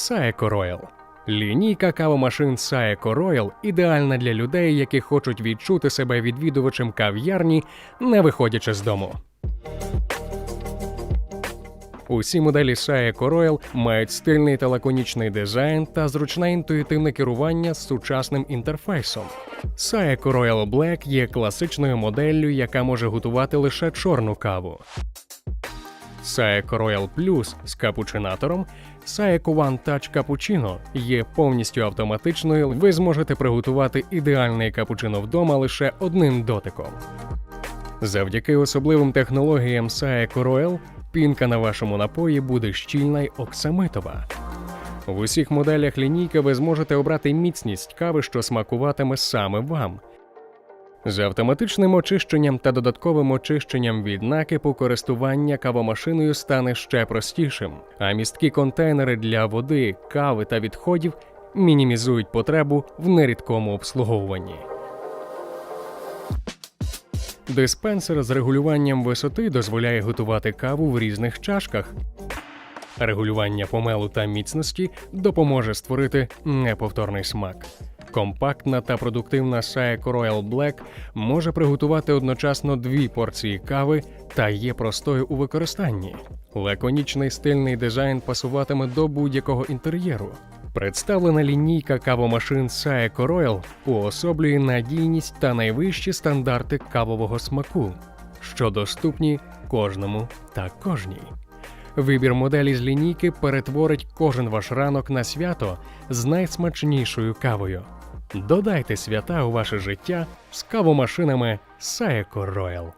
Saeco Royal. Лінійка кавомашин Saeco Royal ідеальна для людей, які хочуть відчути себе відвідувачем кав'ярні, не виходячи з дому. Усі моделі Saeco Royal мають стильний та лаконічний дизайн та зручне інтуїтивне керування з сучасним інтерфейсом. Saeco Royal Black є класичною моделлю, яка може готувати лише чорну каву. Saeco Royal Plus з капучинатором, Saeco One Touch Cappuccino є повністю автоматичною. Ви зможете приготувати ідеальний капучино вдома лише одним дотиком. Завдяки особливим технологіям Saeco Royal пінка на вашому напої буде щільна й оксамитова. В усіх моделях лінійки ви зможете обрати міцність кави, що смакуватиме саме вам. З автоматичним очищенням та додатковим очищенням від накипу користування кавомашиною стане ще простішим, а місткі контейнери для води, кави та відходів мінімізують потребу в нерідкому обслуговуванні. Диспенсер з регулюванням висоти дозволяє готувати каву в різних чашках. Регулювання помелу та міцності допоможе створити неповторний смак. Компактна та продуктивна Saeco Royal Black може приготувати одночасно дві порції кави та є простою у використанні. Лаконічний стильний дизайн пасуватиме до будь-якого інтер'єру. Представлена лінійка кавомашин Saeco Royal уособлює надійність та найвищі стандарти кавового смаку, що доступні кожному та кожній. Вибір моделі з лінійки перетворить кожен ваш ранок на свято з найсмачнішою кавою. Додайте свята у ваше життя з кавомашинами Saeco Royal.